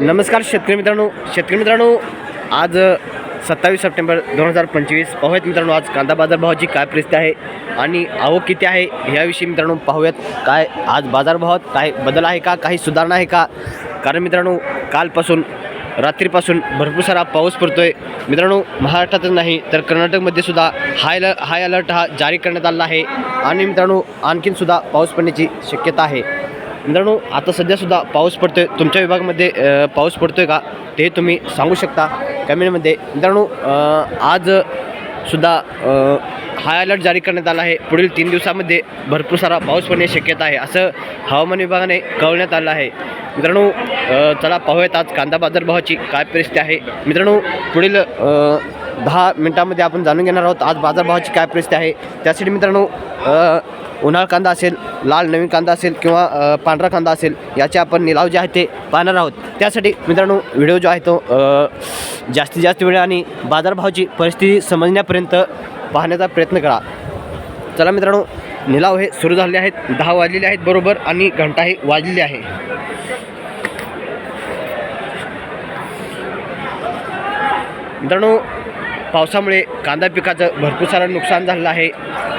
नमस्कार शेतकरी मित्रांनो शेतकरी मित्रांनो आज सत्तावीस सप्टेंबर दोन हजार पंचवीस पाहूयात मित्रांनो आज कांदा बाजारभावाची काय परिस्थिती आहे आणि आवक किती आहे ह्याविषयी मित्रांनो पाहूयात काय आज बाजारभावात काय बदल आहे का काही सुधारणा आहे का? कारण मित्रांनो कालपासून रात्रीपासून भरपूर सारा पाऊस पडतो आहे मित्रांनो महाराष्ट्रातच नाही तर कर्नाटकमध्ये सुद्धा हाय हाय अलर्ट हा जारी करण्यात आला आहे. आणि मित्रांनो आणखीन सुद्धा पाऊस पडण्याची शक्यता आहे. मित्रांनो आता सध्यासुद्धा पाऊस पडतो आहे तुमच्या विभागामध्ये पाऊस पडतो आहे का? ते तुम्ही सांगू शकता कमेंटमध्ये. मित्रांनो आज सुद्धा हाय अलर्ट जारी करण्यात आला आहे. पुढील तीन दिवसामध्ये भरपूर सारा पाऊस पडण्याची शक्यता आहे असं हवामान विभागाने कळवण्यात आलं आहे. मित्रांनो चला पाहूयात आज कांदा बाजारभावाची काय परिस्थिती आहे. मित्रांनो पुढील दहा मिनटामध्ये आपण जाणून घेणार आहोत. आज बाजारभावाची काय परिस्थिती आहे? त्यासाठी मित्रांनो उन्हाळ कांदा असेल लाल नवीन कांदा असेल किंवा पांढरा कांदा असेल याचे आपण निलाव जे आहे ते पाहणार आहोत. त्यासाठी मित्रांनो व्हिडिओ जो आहे तो जास्तीत जास्त वेळ आणि बाजारभावाची परिस्थिती समजण्यापर्यंत पाहण्याचा प्रयत्न करा. चला मित्रांनो निलाव हे सुरू झालेले आहेत. दहा वाजलेले आहेत बरोबर आणि घंटा हे वाजलेली आहे. मित्रांनो पावसामुळे कांदा पिकाचं भरपूर सारं नुकसान झालेलं आहे.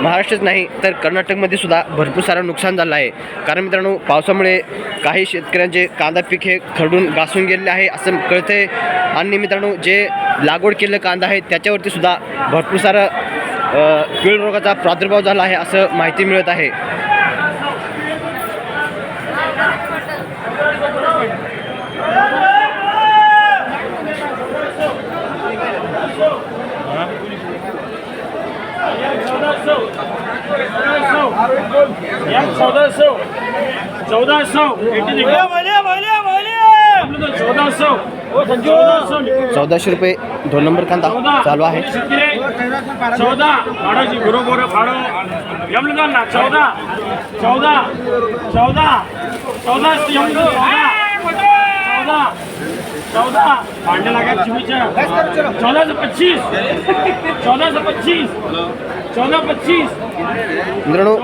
महाराष्ट्रच नाही तर कर्नाटकमध्ये सुद्धा भरपूर सारं नुकसान झालं आहे. कारण मित्रांनो पावसामुळे काही शेतकऱ्यांचे कांदा पीक हे खरडून घासून गेलेले आहे असं कळते आणि मित्रांनो जे लागवड केलेलं कांदा आहे त्याच्यावरती सुद्धा भरपूर सारं अ, कीड रोगाचा प्रादुर्भाव झाला आहे असं माहिती मिळत आहे. चौदा सौ चौदा सौ चौदा सौ चौदा सौ चौदाशे. रुपये दोन नंबर कांदा चालू आहे. चौदा. फाडोची बरोबर फाडो. जमलं ना. चौदा. चौदा. चौदा. चौदा. चौदा. चौदा. भांडे लागत चौदा. से पच्चीस चौदा से पच्चीस. चौदा पच्चीस. मित्रांनो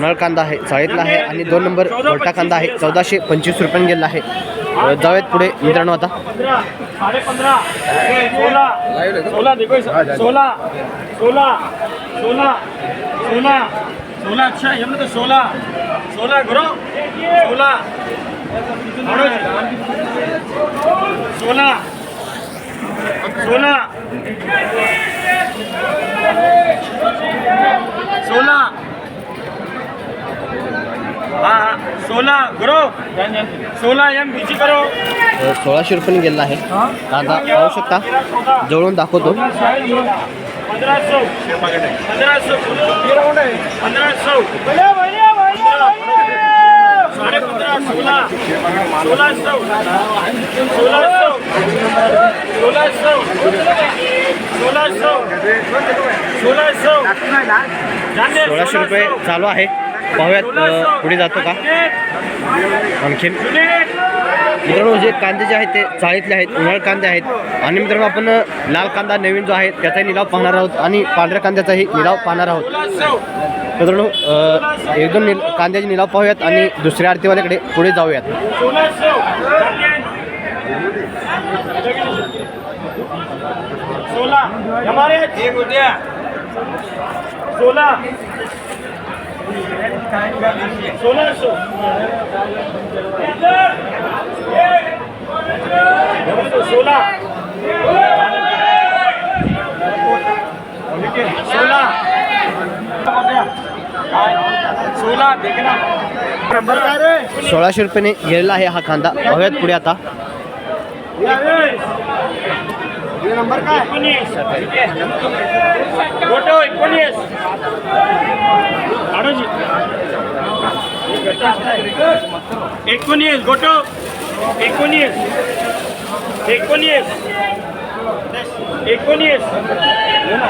नळ कांदा आहे चाळीतला आहे आणि दोन नंबर गोटा कांदा आहे. चौदाशे पंचवीस रुपयाने गेलेला आहे. जाऊयात पुढे मित्रांनो आता. सोळा. अच्छा ये तो सोळा. करो सोळा. फाड़ो जी। सोळा हा हा. सोळा करो सोळा एम बीची करो. सोळाशे रुपयाने गेलेला आहे. कांदा पाहू शकता. जवळून दाखवतो. पंधरा सौ पंधरा सौ पंधरा सौ साढ़े पंद्रह सोलह सोलह सौ सोलह सौ सोळाशे. रुपये चालू आहे. पाहूयात पुढे जातो का? आणखीन. मित्रांनो जे कांदे जे आहेत ते चाळीतले आहेत उन्हाळ कांदे आहेत. आणि मित्रांनो आपण लाल कांदा नवीन जो आहे त्याचाही निलाव पाहणार आहोत आणि पांढऱ्या कांद्याचाही निलाव पाहणार आहोत. मित्रांनो दोन निल कांद्याचे निलाव पाहूयात आणि दुसऱ्या आरतीवाल्याकडे पुढे जाऊयात सोलह सौ सोलह हमारे एक सोलह। सोलह सौ। सोलह। देखना। सोळाशे रुपयाने गेलेला आहे हा कांदा पाहूयात पुढे आता. नंबर काय? एकोणीस गोटो एकोणीस आडोजी. एकोणीस गोटो. एकोणीस. एकोणीस. एकोणीस.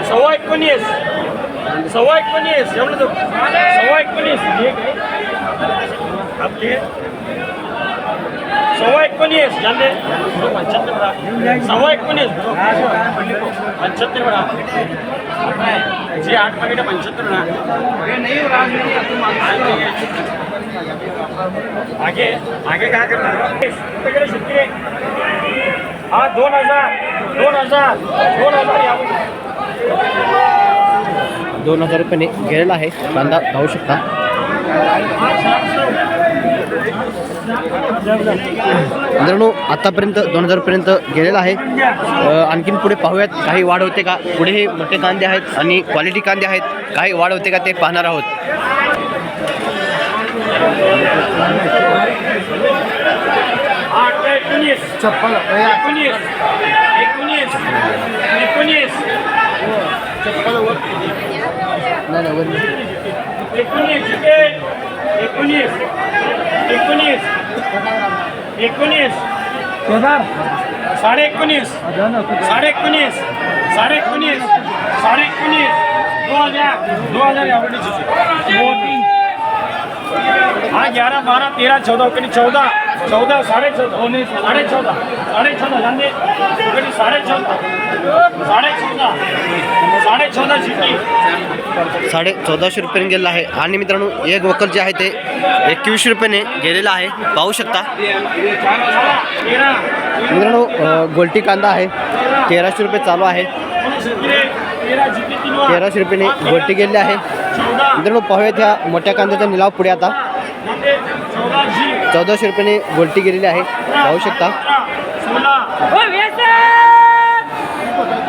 सव्वा एकोणीस. सव्वा एकोणीस. एवढं सव्वा एकोणीस. आपली सव्वा एकोणीस. झाले पंच्याहत्तर बडा सव्वा एकोणीस. पंच्याहत्तर वेळा जे आठ पाकिट पंच्याहत्तर ना आगे आगे काय करणार? तिकडे शेतकरी. हा दोन हजार. दोन हजार. दोन हजार यावं. दोन हजार रुपयाने गेलेला आहे. कांदा पाहू शकता. मित्रांनो आतापर्यंत दोन हजारपर्यंत गेलेला आहे. आणखीन पुढे पाहूयात काही वाढ होते का? पुढे हे मोठे कांदे आहेत आणि क्वालिटी कांदे आहेत. काही वाढ होते का ते पाहणार आहोत. एकोणीस. छप्पन एकोणीस. एकोणीस. एकोणीस. नाही नाही एकोणीस. एकोणीस. एकोणीस. साडे एकोणीस साडे एकोणीस साडे एकोणीस साडे एकोणीस दो हजार दो हजार आवडीची. हा ग्यारह बारह तेरह चौदह कधी चौदा. चौदा साडे चौदा साडे चौदा साडे चौदा साडे चौदा साडे चौदा साडे चौदा शिट्टी. साडे चौदाशे रुपयाने गेलेला आहे. आणि मित्रांनो एक वकल जे आहे ते एकवीसशे रुपयाने गेलेला आहे. पाहू शकता. तेरा मित्रांनो गोलटी कांदा आहे. तेराशे रुपये चालू आहे. तेराशे रुपयाने गोलटी गेलेली आहे. मित्रांनो पाहूयात ह्या मोठ्या कांद्याचा निलाव पुढे आता. चौदाशे रुपयाने गोलटी गेलेली आहे. पाहू शकता.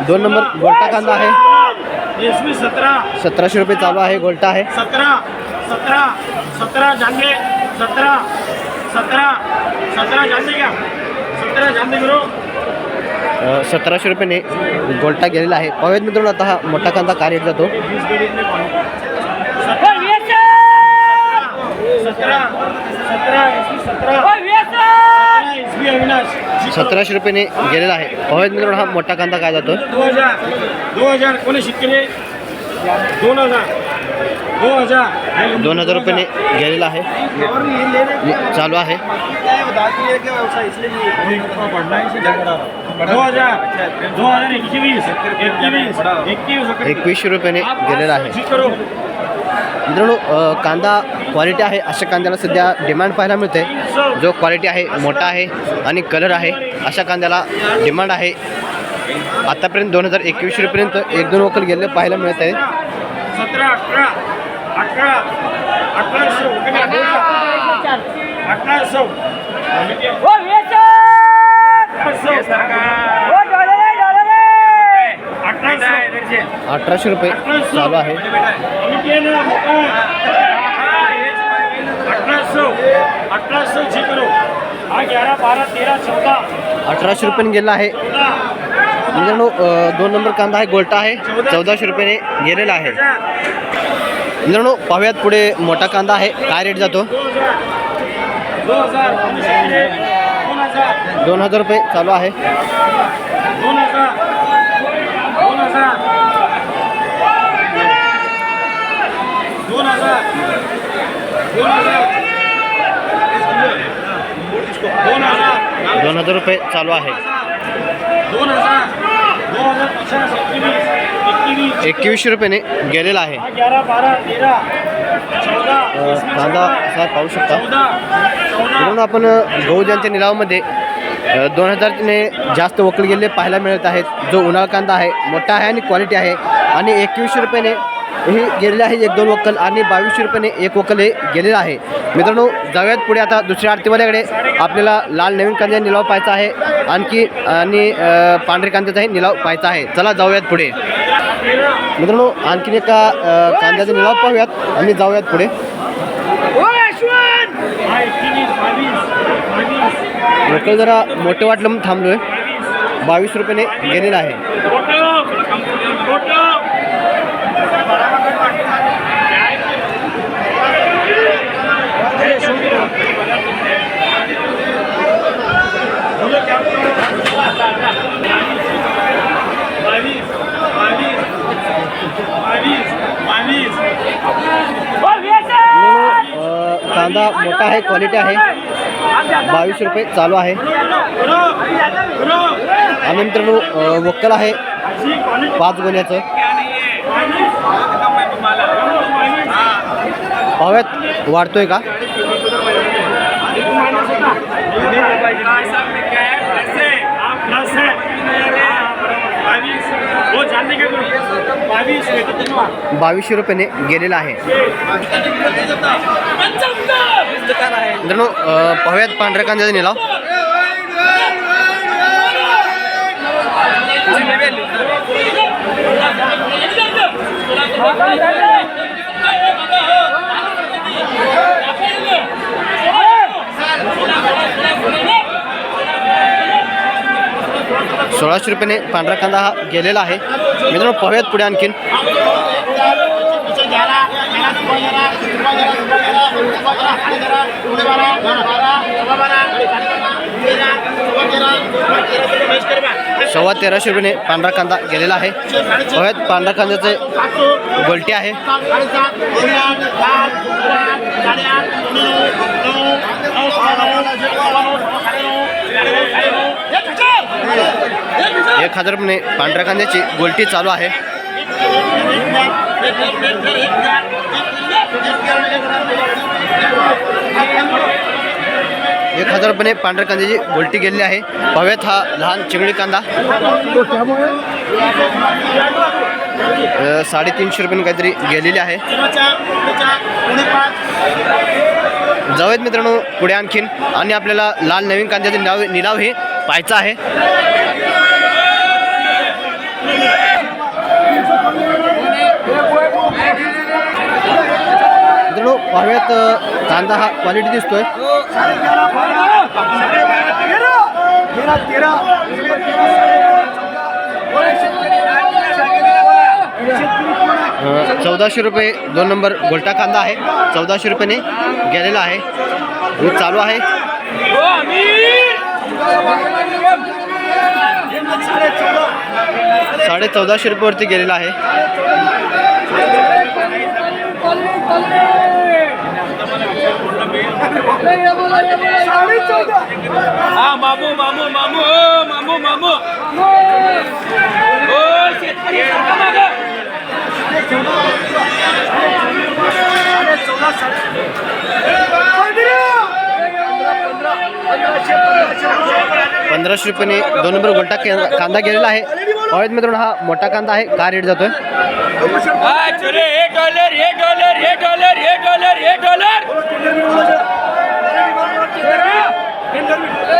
दोन नंबर गोलटा कांदा आहे. सतराशे रुपये चालू आहे गोलटा आहे. सतरा सतरा सतरा जानवे सतरा सतरा सतरा जानवे क्या सतरा अ, सतराशे रुपयाने गोलटा गेलेला आहे. पाहूयात मित्रांनो आता हा मोठा कांदा काय रेट जातो? सतरा सतरा सतराशे रुपयाने गेलेला आहे. पाहूयात मित्रांनो हा मोठा कांदा काय जातो दो हजार. दो हजार कोणी शिकले? दोन हजार. दो हजार. दोन हजार रुपयाने गेलेला आहे. चालू आहे. दो हजार. दो हजार एकवीस. एकवीस. एकवीस. एकवीसशे रुपयाने गेलेला आहे. मित्रांनो कांदा क्वालिटी आहे अशा कांद्याला सध्या डिमांड पाहायला मिळते जो क्वालिटी आहे मोठा आहे आणि कलर आहे अशा कांद्याला डिमांड आहे. आतापर्यंत दोन हजार एकवीसशे रुपयेपर्यंत एक दोन वकल गेलेले पाहायला मिळत आहे अठराशे रुपये चालू आहे. सौ अठारह सौ जी करो हाँ ग्यारह बारह तेरह चौदह अठराशे रुपयाने गेला आहे. मित्रांनो अ, दोन नंबर कांदा आहे गोलटा आहे. चौदाशे रुपयाने गेलेला आहे. मित्रांनो पाहूयात पुढे मोठा कांदा आहे. काय रेट जातो? दो हजार. दोन हजार. दोन हजार रुपये चालू आहे दोन हजार दोन हजार दोन हजार दोन हजार दोन हजार दोन हजार रुपये चालू आहे. एकवीसशे रुपयाने गेलेला आहे. कांदा असा पाहू शकता. म्हणून आपण गहुजांच्या निलावामध्ये दोन हजारने जास्त वकल गेलेले पाहायला मिळत आहेत. जो उन्हाळा कांदा आहे मोठा आहे आणि क्वालिटी आहे. आणि एकवीसशे रुपयाने हे गेलेले आहे एक दोन वक्कल आणि बावीसशे रुपयाने एक वक्कल हे गेलेलं आहे. मित्रांनो जाऊयात पुढे आता दुसऱ्या आरतीवाल्याकडे. आपल्याला लाल नवीन कांद्याचा निलाव पाहायचा आहे. आणखी आणि पांढरे कांद्याचाही निलाव पाहायचा आहे. चला जाऊयात पुढे. मित्रांनो आणखीन एका कांद्याचा निलाव पाहूयात आणि जाऊयात पुढे. वक्कल जरा मोठे वाटलं म्हणून थांबलोय. बावीस रुपयाने गेलेला आहे फोटो फोटो बावीस बावीस बावीस बावीस मित्रांनो, अ, कांदा मोठा आहे क्वालिटी आहे. बावीस रुपये चालू आहे. आणि मित्रांनो वक्कल आहे. पाच गोण्याचं पाहूयात वाढतोय का? बावीसशे रुपयाने गेलेला आहे. मित्रांनो पाहूयात पांढऱ्या कांद्याचा निलाव. सोळाशे रुपयाने पांढरा कांदा हा गेलेला आहे. मित्रांनो पाहूयात पुढे आणखीन. सव्वा तेराशे रुपयाने पांढरा कांदा गेलेला आहे. पाहूयात पांढरा कांद्याचे गोलटी आहे. एक हजार म्हणे पांढऱ्या कांद्याची गोलटी चालू आहे. एक हजार पांढऱ्या कांद्याची गोलटी गेलेली आहे. भव्यात हा लहान चिंगडी कांदा. साडेतीनशे रुपये काहीतरी गेलेली आहे. जाऊयात मित्रांनो पुढे आणखीन. आणि आपल्याला लाल नवीन कांद्याचे नाव निलाव हे पाहायचा आहे. पाहूयात कांदा हा क्वालिटी दिसतोय. चौदाशे रुपये दोन नंबर गोलटा कांदा आहे. चौदाशे रुपयाने गेलेला आहे. दूध चालू आहे. साडे चौदाशे रुपयावरती गेलेला आहे. हा मामू मामू मामू ओ, मामू मामू. ओ शेतकरी. पंधराशे रुपयाने दोन नंबर गोलटा के- कांदा गेलेला आहे. पाहूयात मित्रांनो हा मोठा कांदा आहे. का रेट जातोय? डॉलर डॉलर डॉलर डॉलर एक डॉलर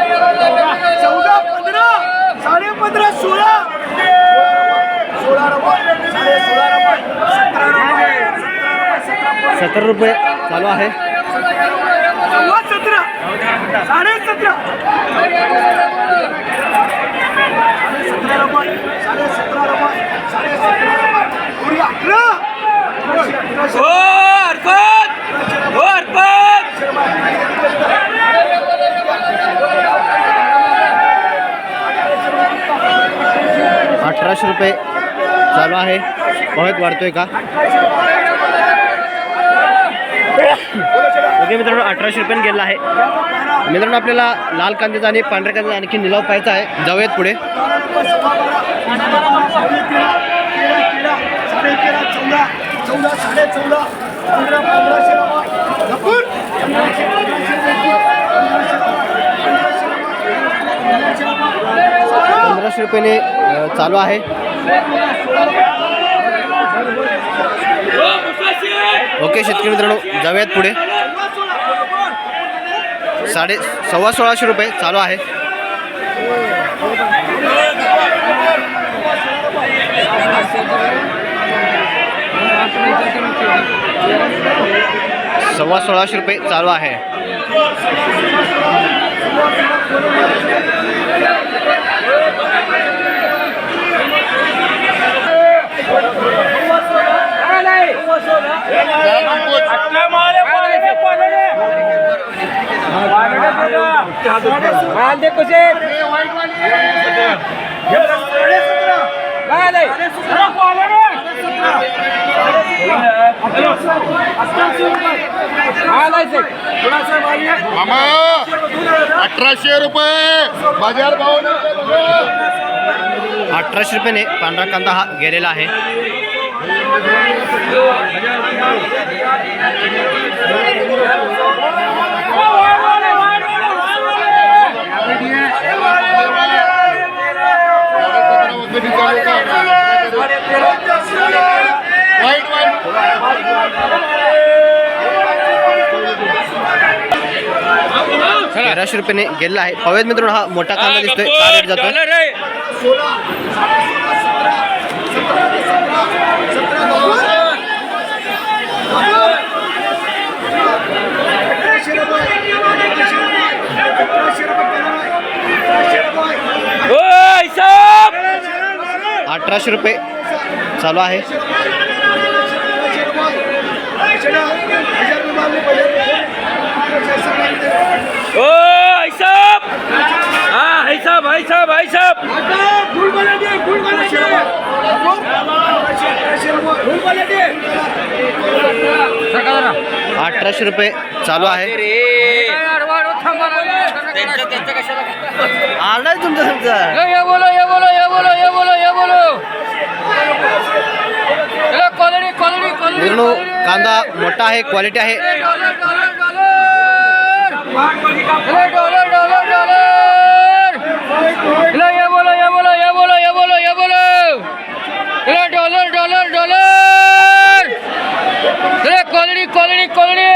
चौदा पंधरा साडे पंधरा सोळा सोळा रुपये साडे सोळा रुपये सतरा रुपये सत्तर रुपये चालू आहे. सव्वा सतरा. साडे सतरा सतरा रुपये साडे सतरा रुपये साडे सतरा रुपये पुरी अकरा अकराशे हरकत हरकत अठराशे रुपये चालू आहे. बहुत वाढतोय का? ओके मित्रांनो अठराशे रुपयाने गेला आहे. मित्रांनो आपल्याला लाल कांद्याचा आणि पांढऱ्या कांद्याचा आणखी निलाव पाहायचा आहे. जाऊयात पुढे. पंधराशे रुपयाने चालू आहे. ओके शेतकरी मित्रांनो जाऊयात पुढे. साडे सव्वा सोळाशे रुपये चालू आहे. सव्वा सोळाशे रुपये चालू आहे. माल दे अठराशे रुपये बाजार भाव अठराशे रुपयाने पांढरा कांदा हा गेलेला आहे. तेराशे रुपयाने गेलेला आहे. पवेद मित्र हा मोठा कांदा दिसतोय. जातो सोळा सतरा सतरा अठराशे रुपये अठराशे रुपये अठराशे रुपये अठराशे अठराशे रुपये रुपये चालू आहे. अठराशे रुपये चालू आहे. आलाय तुमचा तुमचा. ये बोलो ये बोलो ये बोलो ये बोलो ये बोलो. चलो क्वालिटी क्वालिटी क्वालिटी मित्रांनो कांदा मोठा आहे क्वालिटी आहे dollar dollar dollar dollar dollar dollar चलो ये बोलो ये बोलो ये बोलो ये बोलो ये बोलो। चलो डॉलर डॉलर डॉलर। चलो क्वालिटी क्वालिटी क्वालिटी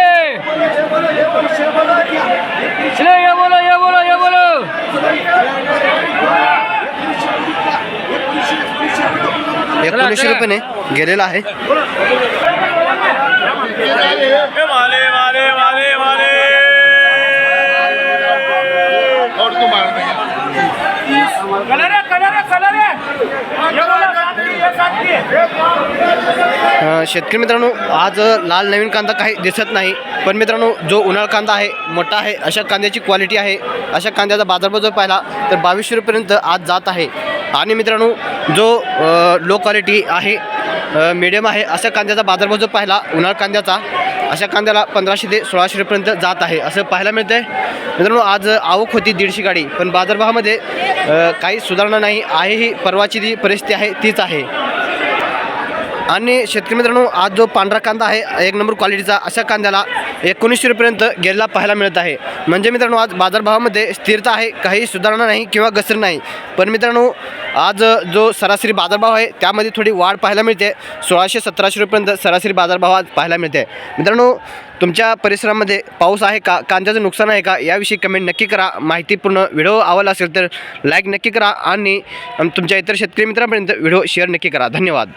चलो ये बोलो ये बोलो ये बोलो। एकोणीसशे रुपयाने गेलेला आहे. और मारत. है शेतकरी मित्रांनो आज लाल नवीन कांदा काही दिसत नाही पण मित्रांनो जो उन्हाळ कांदा आहे मोठा आहे अशा कांद्याची क्वालिटी आहे. अशा कांद्याचा बाजारभाव जर पाहिला तर बावीसशे रुपयेपर्यंत आज जात आहे. आणि मित्रांनो जो लो क्वालिटी आहे मिडियम आहे. अशा कांद्याचा बाजारभाव जो पाहिला उन्हाळ कांद्याचा. अशा कांद्याला पंधराशे ते सोळाशे रुपयेपर्यंत जात आहे. असं पाहायला मिळतं आहे मित्रांनो आज आवक होती दीडशे गाडी. पण बाजारभावामध्ये काही सुधारणा नाही. आहे ही परवाची जी परिस्थिती आहे तीच आहे. आणि शेतकरी मित्रांनो आज जो पांढरा कांदा आहे एक नंबर क्वालिटीचा अशा कांद्याला एकोणीसशे रुपयेपर्यंत गेलेला पाहायला मिळत आहे. म्हणजे मित्रांनो आज बाजारभावामध्ये स्थिरता आहे काही सुधारणा नाही किंवा घसर नाही. पण मित्रांनो आज जो सरासरी बाजारभाव आहे त्यामध्ये थोडी वाढ पाहायला मिळते. सोळाशे सतराशे रुपयेपर्यंत सरासरी बाजारभाव आज पाहायला मिळते. मित्रांनो तुमच्या परिसरामध्ये पाऊस आहे का कांद्याचं नुकसान आहे का याविषयी कमेंट नक्की करा. माहितीपूर्ण व्हिडिओ आवडला असेल तर लाईक नक्की करा आणि तुमच्या इतर शेतकरी मित्रांपर्यंत व्हिडिओ शेअर नक्की करा. धन्यवाद.